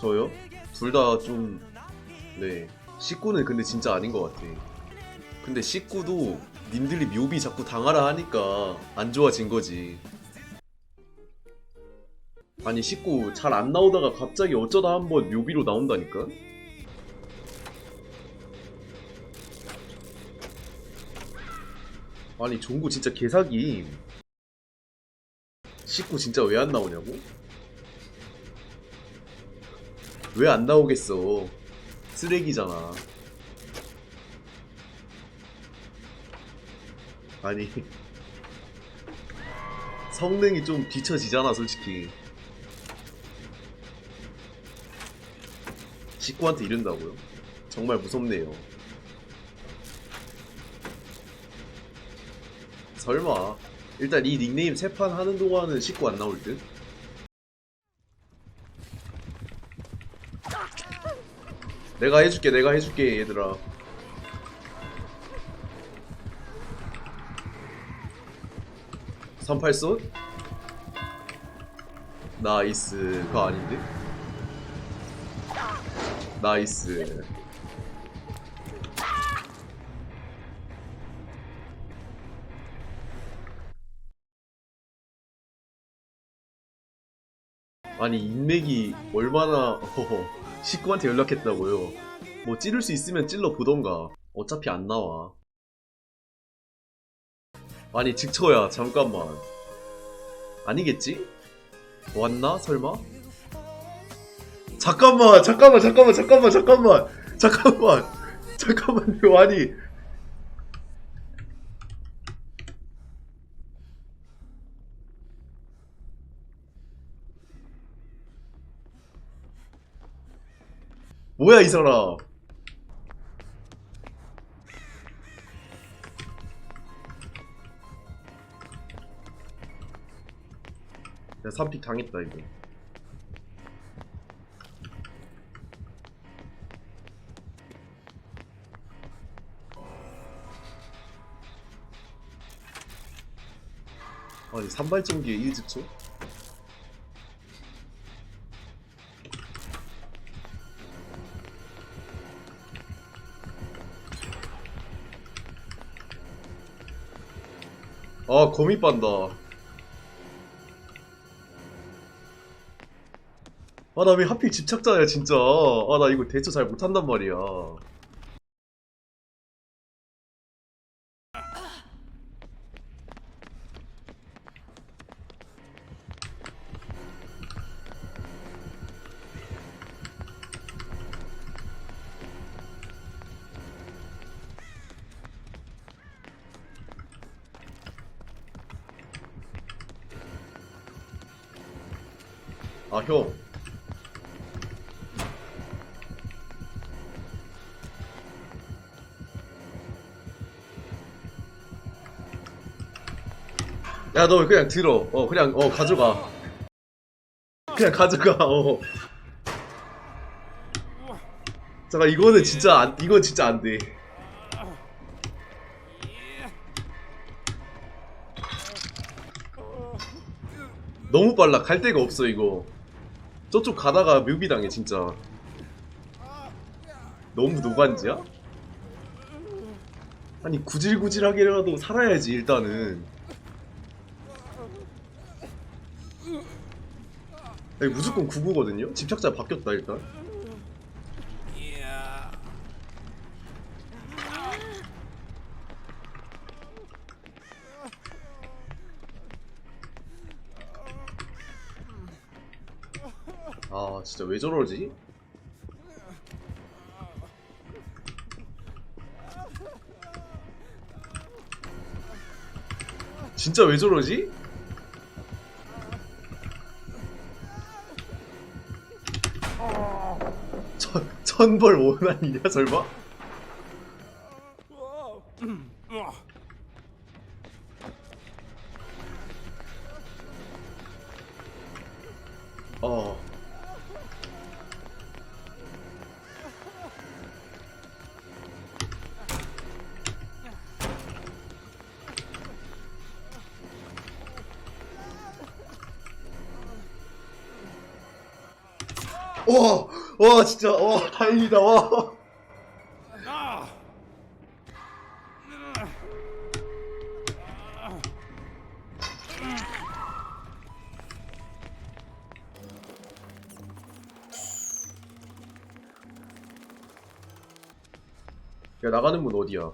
저요? 둘 다 좀, 네. 식구는 근데 진짜 아닌 것 같아. 근데 식구도 님들이 묘비 자꾸 당하라 하니까 안 좋아진 거지. 아니, 식구 잘 안 나오다가 갑자기 어쩌다 한번 묘비로 나온다니까? 아니, 종구 진짜 개사기. 식구 진짜 왜 안 나오냐고? 왜 안 나오겠어? 쓰레기잖아. 아니 성능이 좀 뒤처지잖아 솔직히 식구한테 이른다고요? 정말 무섭네요 설마 일단 이 닉네임 세판 하는 동안은 식구 안 나올 듯? 내가 해줄게 내가 해줄게 얘들아 삼팔손? 나이스 그거 아닌데? 나이스 아니 인맥이 얼마나 허허, 식구한테 연락했다고요. 뭐 찌를 수 있으면 찔러 보던가. 어차피 안 나와. 아니 직처야. 잠깐만. 아니겠지? 왔나? 설마? 잠깐만 잠깐만 잠깐만 잠깐만 잠깐만. 잠깐만. 잠깐만요. 아니 뭐야 이 사람 야 3픽 당했다 이거 아니 산발전기에 1집초? 아 거미 빤다. 아 나 왜 하필 집착자야 진짜. 아 나 이거 대처 잘 못한단 말이야 아 형. 야 너 그냥 들어. 어 그냥 어 가져가. 그냥 가져가. 어. 잠깐 이거는 진짜 안 이건 진짜 안 돼. 너무 빨라. 갈 데가 없어 이거. 저쪽 가다가 묘비 당해 진짜. 너무 노간지야? 아니 구질구질하게라도 살아야지 일단은. 아니, 무조건 99거든요? 집착자 바뀌었다 일단. 아 진짜 왜 저러지? 진짜 왜 저러지? 천, 천벌 원한이냐 설마? 와, 와, 진짜, 와, 다행이다, 와. 야, 나가는 문 어디야?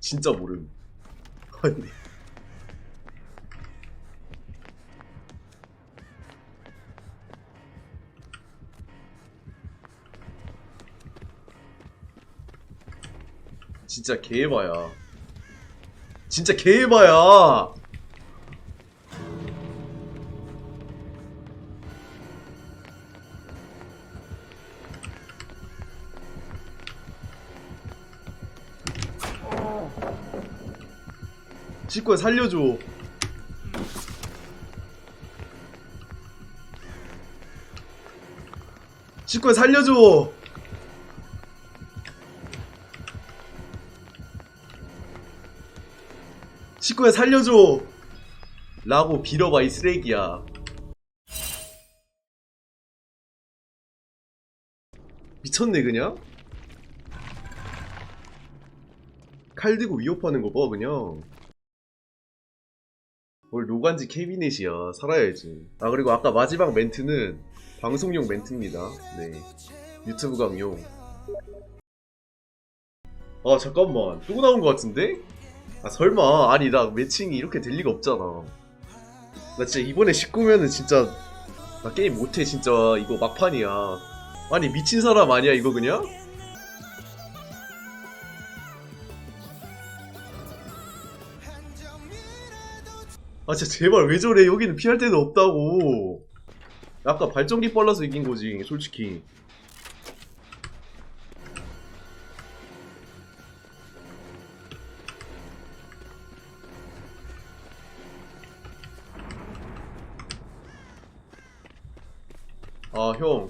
진짜 모름. 아니. 진짜 개해봐야. 진짜 개해봐야. 직구야 살려줘. 직구야 살려줘. 직구야 살려줘. 라고 빌어봐 이 쓰레기야. 미쳤네 그냥? 칼 들고 위협하는 거 봐 그냥. 뭘 노간지 캐비넷이야 살아야지 아 그리고 아까 마지막 멘트는 방송용 멘트입니다 네 유튜브 강용 아 잠깐만 또 나온 것 같은데? 아 설마. 아니 나 매칭이 이렇게 될 리가 없잖아. 나 진짜 이번에 19면은 진짜 나 게임 못해 진짜. 이거 막판이야. 아니 미친 사람 아니야 이거 그냥? 아 진짜 제발 왜 저래. 여기는 피할 데는 없다고. 아까 발전기 빨라서 이긴 거지 솔직히 아형아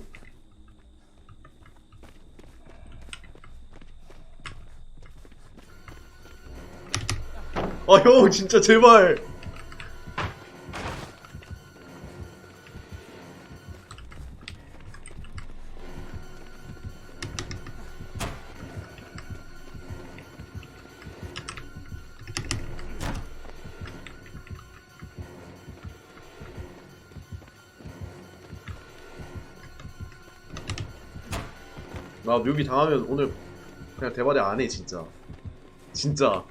형 진짜 제발 나 묘비 당하면 오늘 그냥 대바대 안해 진짜. 진짜.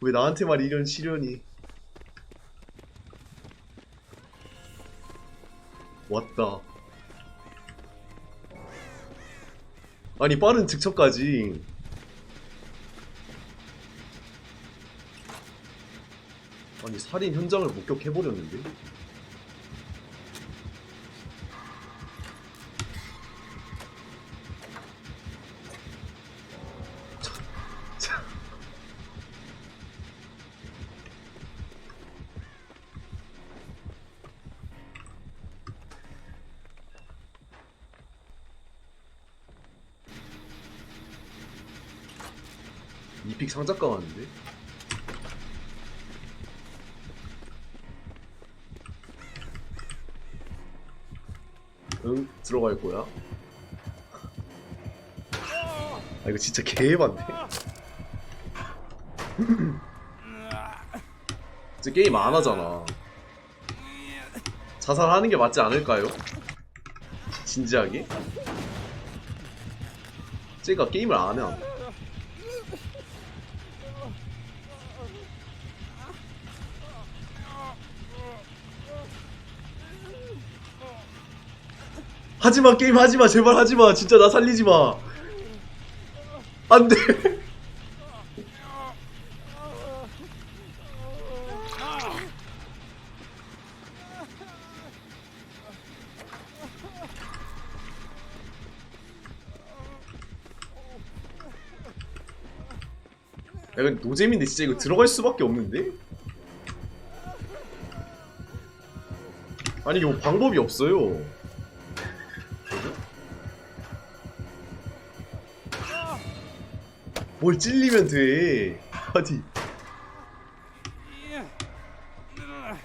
왜 나한테만 이런 시련이? 왔다. 아니 빠른 즉척까지 아니 살인 현장을 목격해버렸는데? 이픽 상작가 왔는데? 응 들어갈 거야. 아 이거 진짜 개반데. 이제 게임 안 하잖아. 자살하는 게 맞지 않을까요? 진지하게? 쟤가 게임을 안 해. 하지마 게임 하지마 제발 하지마. 진짜 나 살리지마. 안돼. 야 이거 노잼인데 진짜 이거 들어갈 수밖에 없는데? 아니 이거 방법이 없어요 뭘 찔리면 돼 아니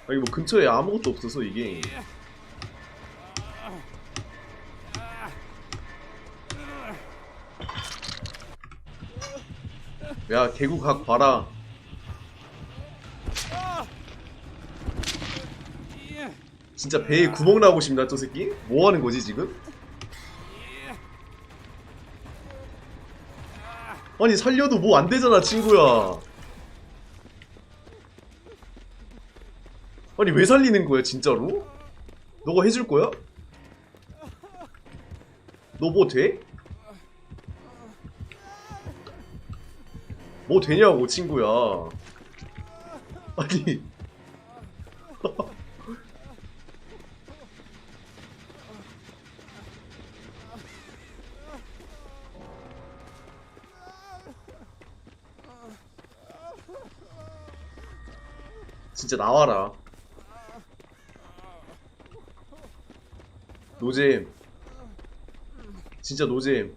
아니 뭐 근처에 아무것도 없어서 이게 야 개구 각 봐라 진짜 배에 구멍 나고 싶나 저 새끼? 뭐 하는 거지 지금? 아니 살려도 뭐 안 되잖아 친구야 아니 왜 살리는 거야 진짜로? 너가 해줄 거야? 너 뭐 돼? 뭐 되냐고 친구야 아니 진짜 나와라. 노잼. 진짜 노잼.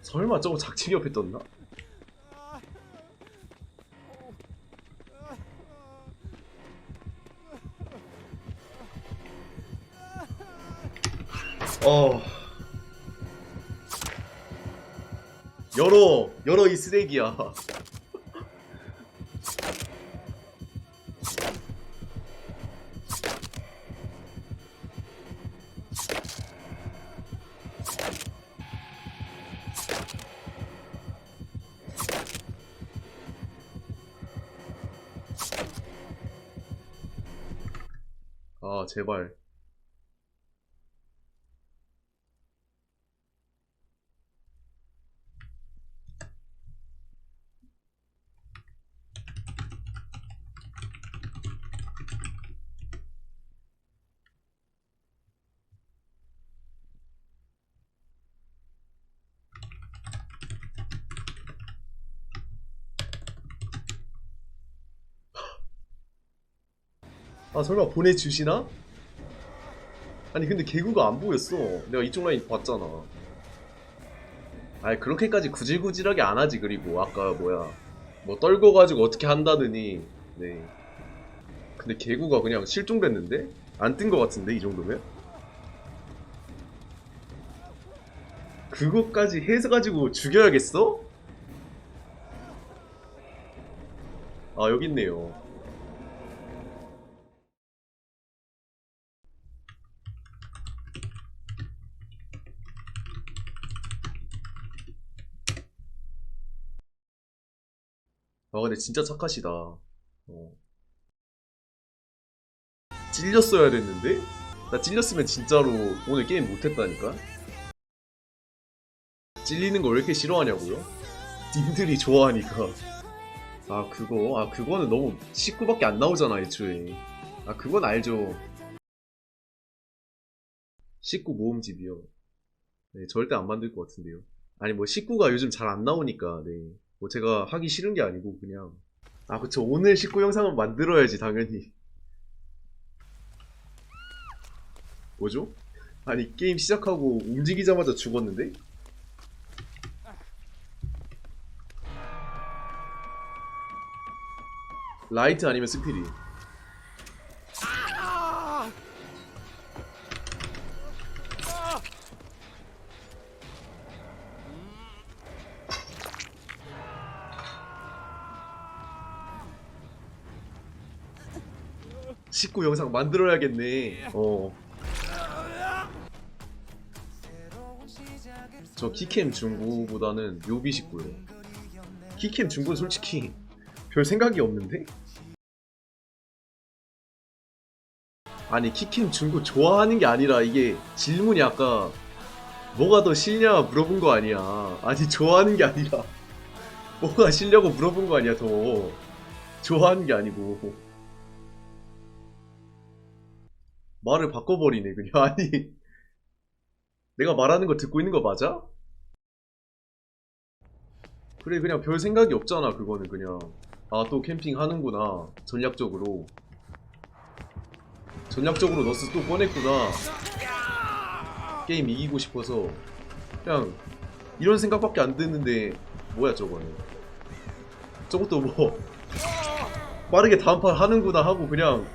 설마 저거 작치기 옆에 떴나? 어 열어 열어 이 쓰레기야. 아 제발 아 설마 보내주시나? 아니 근데 개구가 안 보였어 내가 이쪽 라인 봤잖아 아니 그렇게까지 구질구질하게 안 하지 그리고 아까 뭐야 뭐 떨궈가지고 어떻게 한다느니 네 근데 개구가 그냥 실종됐는데? 안뜬거 같은데 이 정도면? 그것까지 해서가지고 죽여야겠어? 아 여기 있네요 아 근데 진짜 착하시다. 어. 찔렸어야 됐는데? 나 찔렸으면 진짜로 오늘 게임 못했다니까? 찔리는 걸왜 이렇게 싫어하냐고요? 님들이 좋아하니까. 아 그거 아 그거는 너무 식구밖에 안 나오잖아 애초에. 아 그건 알죠. 식구 모음집이요. 네 절대 안 만들 것 같은데요. 아니 뭐 식구가 요즘 잘 안 나오니까 네. 뭐 제가 하기 싫은 게 아니고 그냥 아 그쵸 오늘 19 영상은 만들어야지 당연히 뭐죠? 아니 게임 시작하고 움직이자마자 죽었는데? 라이트 아니면 스피릿 (19) 영상 만들어야겠네. 어. 저 키캠 중구보다는 묘비 19요. 키캠 중구는 솔직히 별 생각이 없는데? 아니 키캠 중구 좋아하는 게 아니라 이게 질문이 아까 뭐가 더 싫냐 물어본 거 아니야. 아니 좋아하는 게 아니라 뭐가 싫냐고 물어본 거 아니야 더. 좋아하는 게 아니고 말을 바꿔버리네 그냥. 아니. 내가 말하는 거 듣고 있는 거 맞아? 그래 그냥 별 생각이 없잖아 그거는 그냥. 아 또 캠핑 하는구나 전략적으로. 전략적으로 너스 또 꺼냈구나. 게임 이기고 싶어서. 그냥 이런 생각밖에 안 드는데 뭐야 저거는 저것도 뭐. 빠르게 다음 판 하는구나 하고 그냥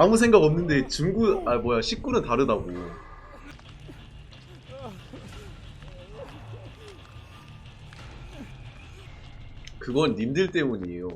아무 생각 없는데 중구 아 뭐야 19는 다르다고. 그건 님들 때문이에요